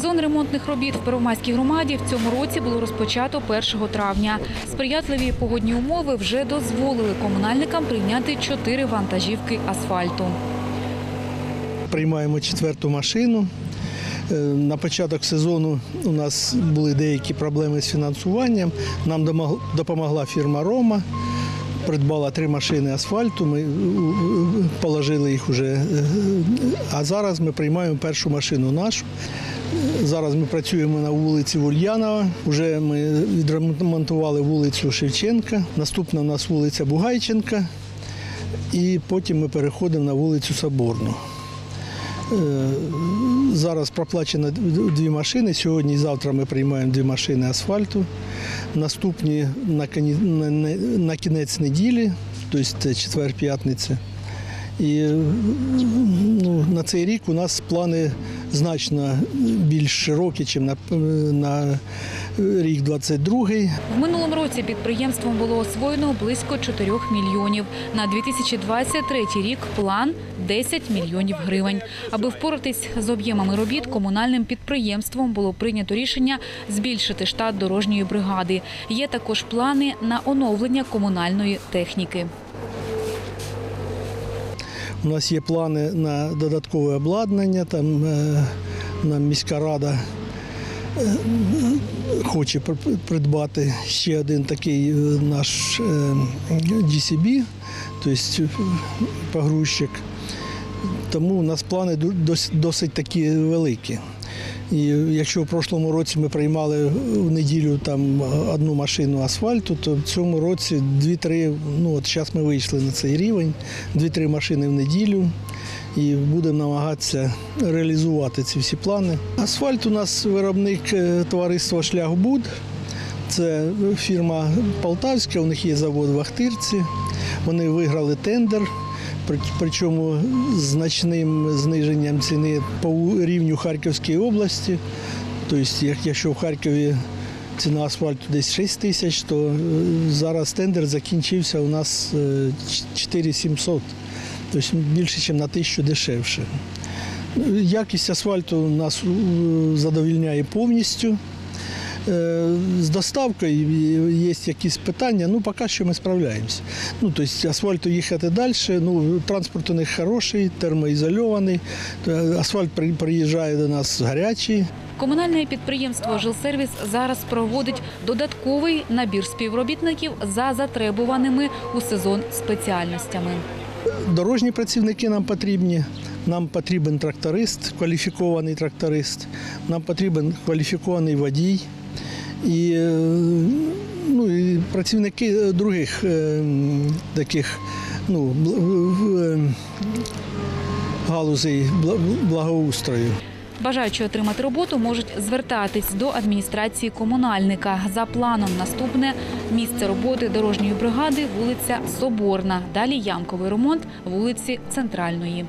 Сезон ремонтних робіт в Первомайській громаді в цьому році було розпочато 1 травня. Сприятливі погодні умови вже дозволили комунальникам прийняти чотири вантажівки асфальту. приймаємо четверту машину. Е, На початок сезону у нас були деякі проблеми з фінансуванням. Нам допомогла фірма Рома. Придбала три машини асфальту. Ми е, е, положили їх вже. е, А зараз ми приймаємо першу машину нашу. Зараз ми працюємо на вулиці Ульянова. Уже ми відремонтували вулицю Шевченка. Наступна у нас вулиця Бугайченка. І потім ми переходимо на вулицю Соборну. Е, Зараз проплачено дві машини. Сьогодні і завтра ми приймаємо дві машини асфальту. Наступні на, кінець неділі, тобто четвер-п'ятниця. І ну, на цей рік у нас плани значно більш широкі, ніж на, на рік 22-й. В минулому році підприємством було освоєно близько 4 мільйонів. На 2023 рік план 10 мільйонів гривень. Аби впоратись з об'ємами робіт, комунальним підприємством було прийнято рішення збільшити штат дорожньої бригади. Є також плани на оновлення комунальної техніки. У нас є плани на додаткове обладнання. Там е, нам міська рада е, хоче придбати ще один такий е, наш DCB, тобто погрузчик. Тому у нас плани досить такі великі. І якщо в прошлому році ми приймали в неділю там одну машину асфальту, то в цьому році дві-три, ну от зараз ми вийшли на цей рівень, дві-три машини в неділю. І будемо намагатися реалізувати ці всі плани. Асфальт у нас виробник е, товариства Шляхбуд. Це фірма Полтавська, у них є завод в Ахтирці. Вони виграли тендер, причому значним зниженням ціни по рівню Харківської області. Тобто, якщо в Харкові ціна асфальту десь 6 тисяч, то е, зараз тендер закінчився у нас е, 4700, тобто більше, ніж на тисячу дешевше. Якість асфальту нас е, задовільняє повністю. Е, З доставкою є якісь питання, ну поки що ми справляємося. Ну, тобто асфальту їхати далі, ну, транспорт у них хороший, термоізольований, асфальт при- приїжджає до нас гарячий. Комунальне підприємство Жилсервіс зараз проводить додатковий набір співробітників за затребуваними у сезон спеціальностями. Дорожні працівники нам потрібні. Нам потрібен тракторист, кваліфікований тракторист, нам потрібен кваліфікований водій і, е, ну, і працівники других е, таких ну, е, галузей благоустрою. Бажаючи отримати роботу, можуть звертатись до адміністрації комунальника. За планом наступне місце роботи дорожньої бригади вулиця Соборна. Далі ямковий ремонт вулиці Центральної.